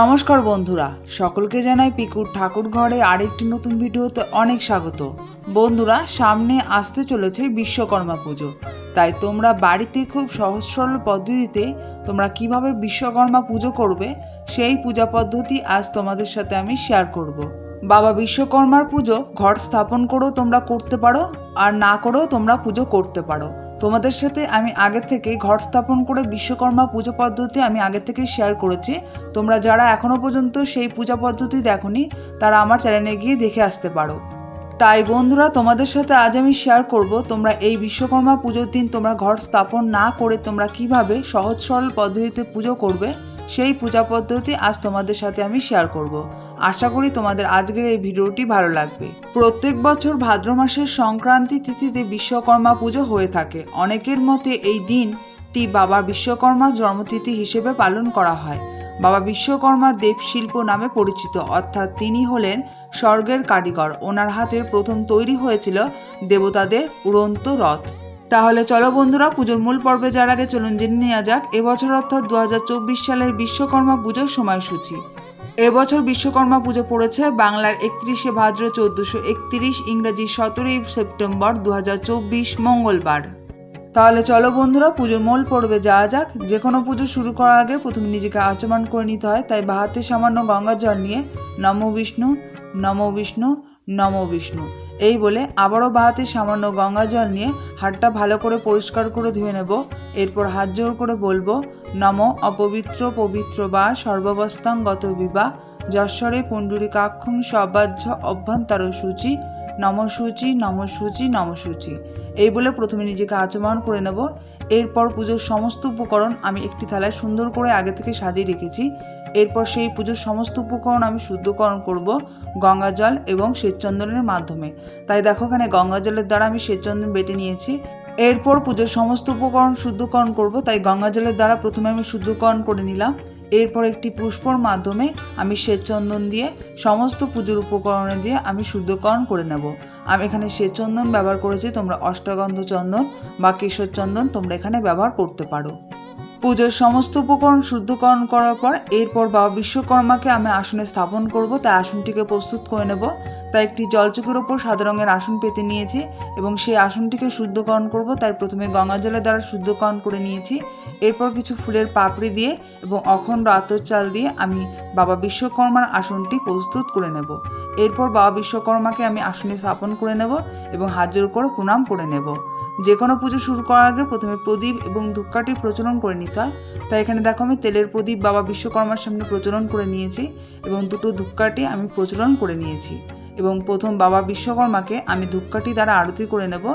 নমস্কার বন্ধুরা, সকলকে জানাই পিকুর ঠাকুর ঘরে আরেকটি নতুন ভিডিওতে অনেক স্বাগত। বন্ধুরা, সামনে আসতে চলেছে বিশ্বকর্মা পুজো। তাই তোমরা বাড়িতে খুব সহজ সরল পদ্ধতিতে তোমরা কীভাবে বিশ্বকর্মা পুজো করবে, সেই পূজা পদ্ধতি আজ তোমাদের সাথে আমি শেয়ার করব। বাবা, বিশ্বকর্মার পুজো ঘর স্থাপন করেও তোমরা করতে পারো, আর না করেও তোমরা পুজো করতে পারো। তোমাদের সাথে আমি আগে থেকেই ঘট স্থাপন করে বিশ্বকর্মা পুজো পদ্ধতি আমি আগে থেকেই শেয়ার করেছি। তোমরা যারা এখনও পর্যন্ত সেই পূজা পদ্ধতি দেখোনি, তারা আমার চ্যানেলে গিয়ে দেখে আসতে পারো। তাই বন্ধুরা, তোমাদের সাথে আজ আমি শেয়ার করব তোমরা এই বিশ্বকর্মা পুজোর দিন তোমরা ঘর স্থাপন না করে তোমরা কীভাবে সহজ সরল পদ্ধতিতে পুজো করবে সেই পূজা পদ্ধতি আজ তোমাদের সাথে আমি শেয়ার করব। আশা করি তোমাদের আজকের এই ভিডিওটি ভালো লাগবে। প্রত্যেক বছর ভাদ্র মাসের সংক্রান্তি তিথিতে বিশ্বকর্মা পুজো হয়ে থাকে। অনেকের মতে এই দিনটি বাবা বিশ্বকর্মার জন্মতিথি হিসেবে পালন করা হয়। বাবা বিশ্বকর্মা দেবশিল্প নামে পরিচিত, অর্থাৎ তিনি হলেন স্বর্গের কারিগর। ওনার হাতের প্রথম তৈরি হয়েছিল দেবতাদের উড়ন্ত রথ। তাহলে চলো বন্ধুরা, পুজোর মূল পর্বে যার আগে চলুন জেনে নেওয়া যাক, এবছর অর্থাৎ দু হাজার চব্বিশ সালের বিশ্বকর্মা পুজোর সময়সূচি। এবছর বিশ্বকর্মা পুজো পড়েছে বাংলার একত্রিশে ভাদ্র চোদ্দোশো একত্রিশ ইংরাজি সতেরোই সেপ্টেম্বর দু হাজার চব্বিশ মঙ্গলবার। তাহলে চলো বন্ধুরা, পুজোর মূল পর্বে যাওয়া যাক। যে কোনো পুজো শুরু করার আগে প্রথমে নিজেকে আচমন করে নিতে হয়। তাই বাহাতে সামান্য গঙ্গা জল নিয়ে নম বিষ্ণু নম বিষ্ণু নম বিষ্ণু। এই বলে আবারও বাহাতে সামান্য গঙ্গা জল নিয়ে হাতটা ভালো করে পরিষ্কার করে ধুয়ে নেব। এরপর হাত জোর করে বলব, নম অপবিত্র পবিত্র বা সর্বাবস্থাঙ্গত বিবাহ যশ্বরে পুণ্ডরিকাক্ষং সবাহ্য অভ্যন্তর সূচি নমসূচি নমসূচি নমসূচি এই বলে প্রথমে নিজেকে আচমন করে নেব। এরপর পুজোর সমস্ত উপকরণ আমি একটি থালায় সুন্দর করে আগে থেকে সাজিয়ে রেখেছি। এরপর সেই পুজোর সমস্ত উপকরণ আমি শুদ্ধকরণ করব গঙ্গা জল এবং শ্বেতচন্দনের মাধ্যমে। তাই দেখো এখানে গঙ্গা জলের দ্বারা আমি শ্বেতচন্দন বেটে নিয়েছি। এরপর পুজোর সমস্ত উপকরণ শুদ্ধকরণ করব, তাই গঙ্গা জলের দ্বারা প্রথমে আমি শুদ্ধকরণ করে নিলাম। এরপর একটি পুষ্পর মাধ্যমে আমি শ্বেতচন্দন দিয়ে, সমস্ত পুজোর উপকরণে দিয়ে আমি শুদ্ধকরণ করে নেব। আমি এখানে শ্বেতচন্দন ব্যবহার করেছি, তোমরা অষ্টগন্ধ চন্দন বা কেশর চন্দন তোমরা এখানে ব্যবহার করতে পারো। পুজোর সমস্ত উপকরণ শুদ্ধকরণ করার পর, এরপর বাবা বিশ্বকর্মাকে আমি আসনে স্থাপন করব, তাই আসনটিকে প্রস্তুত করে নেব। তাই একটি জলচকের ওপর সাদা রঙের আসন পেতে নিয়েছি এবং সেই আসনটিকে শুদ্ধকরণ করব। তাই প্রথমে গঙ্গা জলের দ্বারা শুদ্ধকরণ করে নিয়েছি। এরপর কিছু ফুলের পাপড়ি দিয়ে এবং অখণ্ড আতর চাল দিয়ে আমি বাবা বিশ্বকর্মার আসনটি প্রস্তুত করে নেব। এরপর বাবা বিশ্বকর্মাকে আমি আসনে স্থাপন করে নেব এবং হাত জোর করে প্রণাম করে নেব। যে কোনো পুজো শুরু করার আগে প্রথমে প্রদীপ এবং ধূপকাঠি প্রচলন করে নিতে হয়। তাই এখানে দেখো আমি তেলের প্রদীপ বাবা বিশ্বকর্মার সামনে প্রচলন করে নিয়েছি এবং দুটো ধূপকাঠি আমি প্রচলন করে নিয়েছি। এবং প্রথম বাবা বিশ্বকর্মাকে আমি ধূপকাঠি দ্বারা আরতি করে নেব।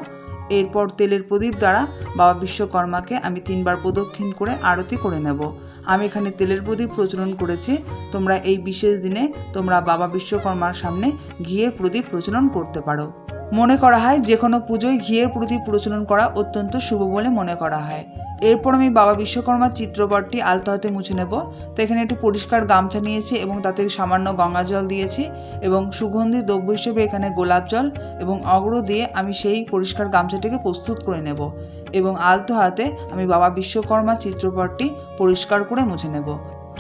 এরপর তেলের প্রদীপ দ্বারা বাবা বিশ্বকর্মাকে আমি তিনবার প্রদক্ষিণ করে আরতি করে নেব। আমি এখানে তেলের প্রদীপ প্রচলন করেছি। তোমরা এই বিশেষ দিনে তোমরা বাবা বিশ্বকর্মার সামনে ঘিয়ের প্রদীপ প্রচলন করতে পারো। মনে করা হয় যে কোনো পুজোয় ঘিয়ের প্রদীপ প্রচলন করা অত্যন্ত শুভ বলে মনে করা হয়। এরপর আমি বাবা বিশ্বকর্মার চিত্রপটটি আলতো হাতে মুছে নেব। তো এখানে একটি পরিষ্কার গামছা নিয়েছি এবং তাতে সামান্য গঙ্গা জল দিয়েছি এবং সুগন্ধি দ্রব্য হিসেবে এখানে গোলাপ জল এবং অগ্র দিয়ে আমি সেই পরিষ্কার গামছাটিকে প্রস্তুত করে নেব এবং আলতো হাতে আমি বাবা বিশ্বকর্মা চিত্রপটটি পরিষ্কার করে মুছে নেব।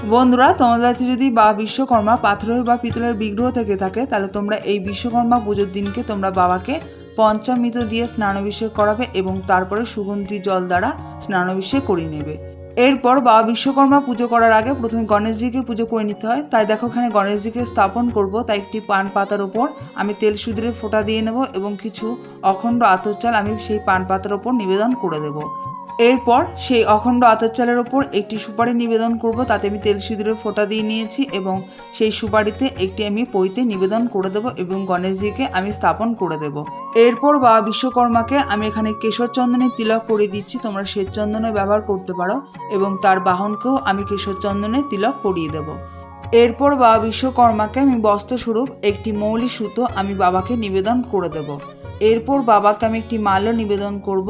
বন্ধুরা, তোমাদের কাছে যদি বা বিশ্বকর্মা পাথরের বা পিতলের বিগ্রহ থেকে থাকে, তাহলে তোমরা এই বিশ্বকর্মা পুজোর দিনকে তোমরা বাবাকে পঞ্চামৃত দিয়ে স্নানাভিষেক করাবে এবং তারপরে সুগন্ধি জল দ্বারা স্নানাভিষেক করিয়ে নেবে। এরপর বাবা বিশ্বকর্মা পুজো করার আগে প্রথমে গণেশজিকে পুজো করে নিতে হয়। তাই দেখো এখানে গণেশজিকে স্থাপন করব। তাই একটি পান পাতার ওপর আমি তেল সুদিরের ফোঁটা দিয়ে নেব এবং কিছু অখণ্ড আতর চাল আমি সেই পান পাতার ওপর নিবেদন করে দেবো। এরপর সেই অখণ্ড আতর চালের ওপর একটি সুপারি নিবেদন করব। তাতে আমি তেল সিঁদুরের ফোঁটা দিয়ে নিয়েছি এবং সেই সুপারিতে একটি আমি পইতে নিবেদন করে দেবো এবং গণেশজিকে আমি স্থাপন করে দেব। এরপর বাবা বিশ্বকর্মাকে, আমি এখানে কেশর চন্দনের তিলক পরিয়ে দিচ্ছি, তোমরা শ্বেত চন্দনে ব্যবহার করতে পারো, এবং তার বাহনকেও আমি কেশর চন্দনের তিলক পরিয়ে দেবো। এরপর বাবা বিশ্বকর্মাকে, আমি বস্ত্রস্বরূপ, একটি মৌলি সুতো আমি বাবাকে নিবেদন করে দেব। এরপর বাবাকে আমি একটি মাল্য নিবেদন করব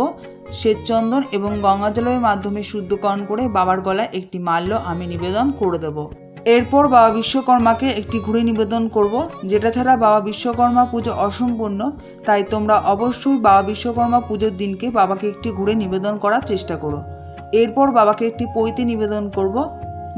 শ্বেতচন্দন এবং গঙ্গা জলের মাধ্যমে শুদ্ধকরণ করে বাবার গলায় একটি মাল্য আমি নিবেদন করে দেব। এরপর বাবা বিশ্বকর্মাকে একটি ঘুরে নিবেদন করব, যেটা ছাড়া বাবা বিশ্বকর্মা পুজো অসম্পূর্ণ, তাই তোমরা অবশ্যই বাবা বিশ্বকর্মা পুজোর দিনকে বাবাকে একটি ঘুরে নিবেদন করার চেষ্টা করো। এরপর বাবাকে একটি পৈতে নিবেদন করব,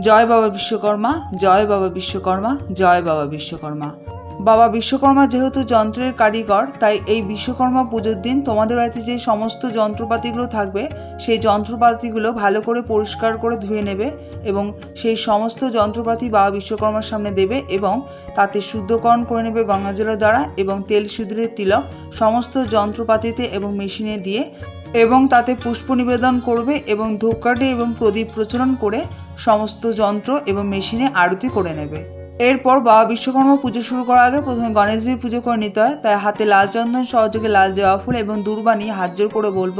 জয় বাবা বিশ্বকর্মা, জয় বাবা বিশ্বকর্মা, জয় বাবা বিশ্বকর্মা। বাবা বিশ্বকর্মা যেহেতু যন্ত্রের কারিগর, তাই এই বিশ্বকর্মা পুজোর দিন তোমাদের বাড়িতে যে সমস্ত যন্ত্রপাতিগুলো থাকবে, সেই যন্ত্রপাতিগুলো ভালো করে পরিষ্কার করে ধুয়ে নেবে এবং সেই সমস্ত যন্ত্রপাতি বাবা বিশ্বকর্মার সামনে দেবে এবং তাতে শুদ্ধকরণ করে নেবে গঙ্গা জলের দ্বারা এবং তেল সিঁদুরের তিলক সমস্ত যন্ত্রপাতিতে এবং মেশিনে দিয়ে এবং তাতে পুষ্প নিবেদন করবে এবং ধূপকাঠি এবং প্রদীপ প্রচলন করে সমস্ত যন্ত্র এবং মেশিনে আরতি করে নেবে। এরপর বাবা বিশ্বকর্মা পুজো শুরু করার আগে প্রথমে গণেশজির পুজো করে নিতে হয়। তাই হাতে লাল চন্দন, সহযোগে লাল জবা ফুল এবং দুর্বাণী হাত জোর করে বলব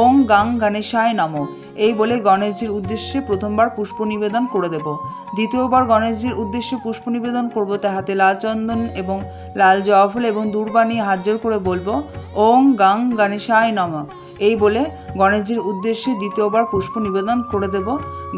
ওং গাং গণেশায় নম। এই বলে গণেশজির উদ্দেশ্যে প্রথমবার পুষ্প নিবেদন করে দেব। দ্বিতীয়বার গণেশজির উদ্দেশ্যে পুষ্প নিবেদন করব, তাই হাতে লাল চন্দন এবং লাল জবা ফুল এবং দুর্বাণী হাত জোর করে বলব ওং গাং গণেশায় নম। এই বলে গণেশজির উদ্দেশ্যে দ্বিতীয়বার পুষ্প নিবেদন করে দেব।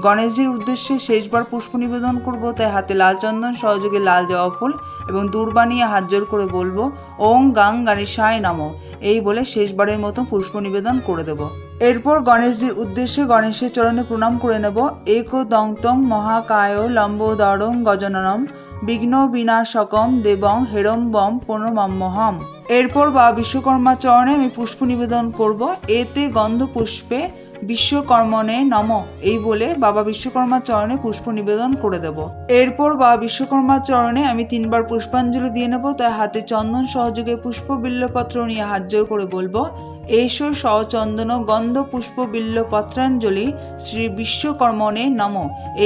গণেশজির উদ্দেশ্যে শেষবার পুষ্প নিবেদন করব, তাই হাতে লাল চন্দন, সহযোগে লাল জবা ফুল এবং দূরবানিয়ে হাত জোর করে বলব, ওং গাং গণেশায় নম। এই বলে শেষবারের মতো পুষ্প নিবেদন করে দেব। এরপর গণেশজির উদ্দেশ্যে গণেশের চরণে প্রণাম করে নেব। এক দংতং মহাকায় লম্বোদরং গজননম বিঘ্ন বিনাশকম দেবং হেরম্বম প্রণমাম্যহম এরপর বা বিশ্বকর্মা চরণে আমি পুষ্প নিবেদন করব। এতে গন্ধ পুষ্পে বিশ্বকর্মণে নম, এই বলে বাবা বিশ্বকর্মা চরণে পুষ্প নিবেদন করে দেব। এরপর বাবা বিশ্বকর্মা চরণে আমি তিনবার পুষ্পাঞ্জলি দিয়ে নেব। তাই হাতে চন্দন সহযোগে পুষ্প বিল্লপত্র নিয়ে হাত জোর করে বলব এসো সচন্দন গন্ধ পুষ্প বিল্ল পত্রাঞ্জলি শ্রী বিশ্বকর্মণে নম।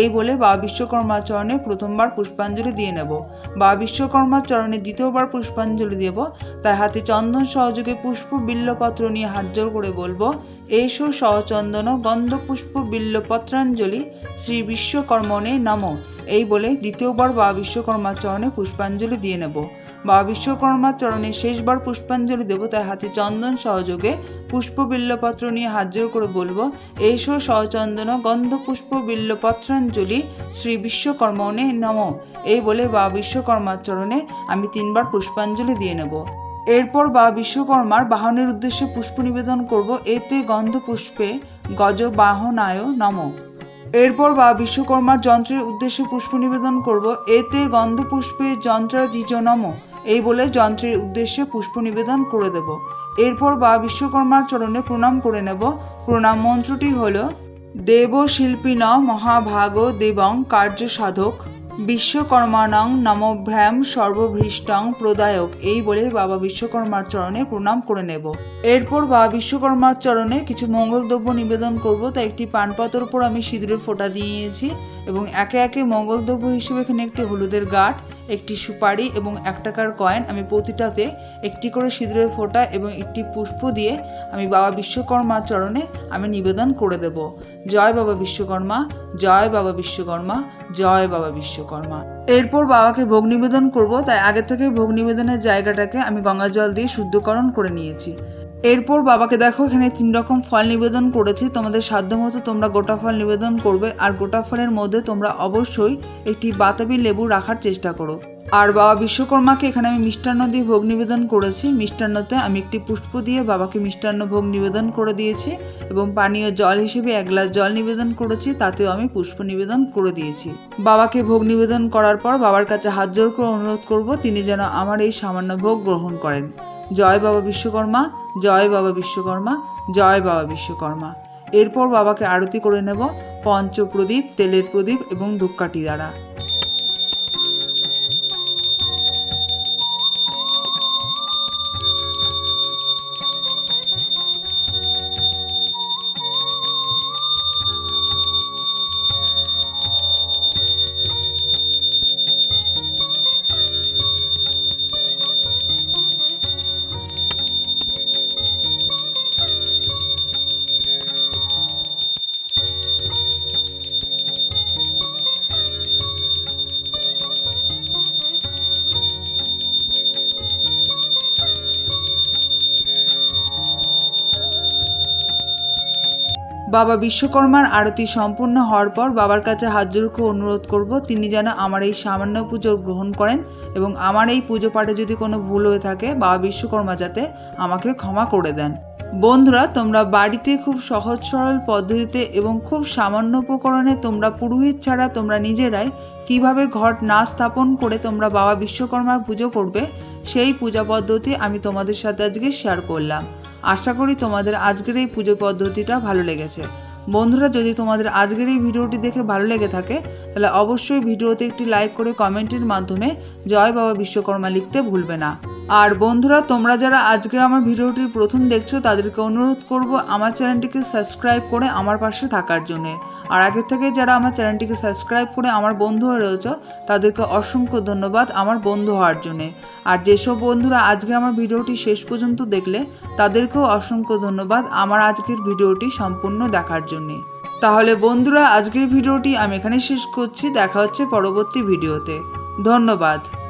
এই বলে বা বিশ্বকর্মা চরণে প্রথমবার পুষ্পাঞ্জলি দিয়ে নেব। বা বিশ্বকর্মা চরণে দ্বিতীয়বার পুষ্পাঞ্জলি দেব। তাই হাতে চন্দন সহযোগে পুষ্প বিল্লপত্র নিয়ে হাত জোর করে বলব এসো সচন্দন গন্ধ পুষ্প বিল্ল পত্রাঞ্জলি শ্রী বিশ্বকর্মণে নম। এই বলে দ্বিতীয়বার বা বিশ্বকর্মা চরণে পুষ্পাঞ্জলি দিয়ে নেব। বা বিশ্বকর্মার চরণে শেষবার পুষ্পাঞ্জলি দেব, তাই হাতে চন্দন সহযোগে পুষ্প বিল্লপত্র নিয়ে হাত জোর করে বলব, এসো সচন্দন গন্ধ পুষ্প বিল্লপত্রাঞ্জলি শ্রী বিশ্বকর্মণে নম। এই বলে বা বিশ্বকর্মার চরণে আমি তিনবার পুষ্পাঞ্জলি দিয়ে নেব। এরপর বা বিশ্বকর্মার বাহনের উদ্দেশ্যে পুষ্প নিবেদন করব, এতে গন্ধ পুষ্পে গজ বাহনায় নম। এরপর বা বিশ্বকর্মার যন্ত্রের উদ্দেশ্যে পুষ্প নিবেদন করব, এতে গন্ধ পুষ্পে যন্ত্রাদিজ নম। এই বলে যন্ত্রের উদ্দেশ্যে পুষ্প নিবেদন করে দেব। এরপর বা বিশ্বকর্মার চরণে প্রণাম করে নেব। প্রণাম মন্ত্রটি হল দেব শিল্পী ন মহাভাগ দেবং কার্য সাধক বিশ্বকর্মাণং নমভ্যাম সর্বভৃষ্টং প্রদায়ক। এই বলে বাবা বিশ্বকর্মার চরণে প্রণাম করে নেব। এরপর বাবা বিশ্বকর্মার চরণে কিছু মঙ্গল দ্রব্য নিবেদন করব। তাই একটি পানপাতর উপর আমি সিঁদুরের ফোঁটা দিয়েছি এবং একে একে মঙ্গল দ্রব্য হিসেবে এখানে একটি হলুদের গাঁট একটি সুপারি এবং এক টাকার কয়েন আমি প্রতিটাতে একটি করে সিঁদুরের ফোঁটা এবং একটি পুষ্প দিয়ে আমি বাবা বিশ্বকর্মার চরণে আমি নিবেদন করে দেব। জয় বাবা বিশ্বকর্মা, জয় বাবা বিশ্বকর্মা, জয় বাবা বিশ্বকর্মা। এরপর বাবাকে ভোগ নিবেদন করব, তাই আগে থেকে ভোগ নিবেদনের জায়গাটাকে আমি গঙ্গা জল দিয়ে শুদ্ধকরণ করে নিয়েছি। এরপর বাবাকে দেখো, এখানে তিন রকম ফল নিবেদন করেছি। তোমাদের সাধ্যমতো তোমরা গোটা ফল নিবেদন করবে, আর গোটা ফলের মধ্যে তোমরা অবশ্যই একটি বাতাবি লেবু রাখার চেষ্টা করো। আর বাবা বিশ্বকর্মাকে এখানে আমি মিষ্টান্ন দিয়ে ভোগ নিবেদন করেছি। মিষ্টান্নতে আমি একটি পুষ্প দিয়ে বাবাকে মিষ্টান্ন ভোগ নিবেদন করে দিয়েছি এবং পানীয় জল হিসেবে এক গ্লাস জল নিবেদন করেছি, তাতেও আমি পুষ্প নিবেদন করে দিয়েছি। বাবাকে ভোগ নিবেদন করার পর বাবার কাছে হাত জোর করে অনুরোধ করব, তিনি যেন আমার এই সামান্য ভোগ গ্রহণ করেন। জয় বাবা বিশ্বকর্মা। জয় বাবা বিশ্বকর্মা, জয় বাবা বিশ্বকর্মা। এরপর বাবাকে আরতি করে নেব পঞ্চপ্রদীপ, তেলের প্রদীপ এবং ধূপকাঠি দ্বারা। বাবা বিশ্বকর্মার আরতি সম্পূর্ণ হওয়ার পর বাবার কাছে হাত জোর করে অনুরোধ করব, তিনি যেন আমার এই সামান্য পুজো গ্রহণ করেন এবং আমার এই পুজো পাঠে যদি কোনো ভুল হয়ে থাকে, বাবা বিশ্বকর্মা যাতে আমাকে ক্ষমা করে দেন। বন্ধুরা, তোমরা বাড়িতে খুব সহজ সরল পদ্ধতিতে এবং খুব সামান্য উপকরণে তোমরা পুরোহিত ছাড়া তোমরা নিজেরাই কীভাবে ঘট না স্থাপন করে তোমরা বাবা বিশ্বকর্মার পুজো করবে, সেই পূজা পদ্ধতি আমি তোমাদের সাথে আজকে শেয়ার করলাম। আশা করি তোমাদের আজকের এই পুজো পদ্ধতিটা ভালো লেগেছে। বন্ধুরা, যদি তোমাদের আজকের এই ভিডিওটি দেখে ভালো লেগে থাকে, তাহলে অবশ্যই ভিডিওতে একটি লাইক করে কমেন্টের মাধ্যমে জয় বাবা বিশ্বকর্মা লিখতে ভুলবে না। আর বন্ধুরা, তোমরা যারা আজকে আমার ভিডিওটি প্রথম দেখছ, তাদেরকে অনুরোধ করব আমার চ্যানেলটিকে সাবস্ক্রাইব করে আমার পাশে থাকার জন্য। আর আগে থেকে যারা আমার চ্যানেলটিকে সাবস্ক্রাইব করে আমার বন্ধু হয়ে রয়েছ, তাদেরকে অসংখ্য ধন্যবাদ আমার বন্ধু হওয়ার জন্যে। আর যেসব বন্ধুরা আজকে আমার ভিডিওটি শেষ পর্যন্ত দেখলে, তাদেরকেও অসংখ্য ধন্যবাদ আমার আজকের ভিডিওটি সম্পূর্ণ দেখার জন্যে। তাহলে বন্ধুরা, আজকের ভিডিওটি আমি এখানে শেষ করছি, দেখা হচ্ছে পরবর্তী ভিডিওতে। ধন্যবাদ।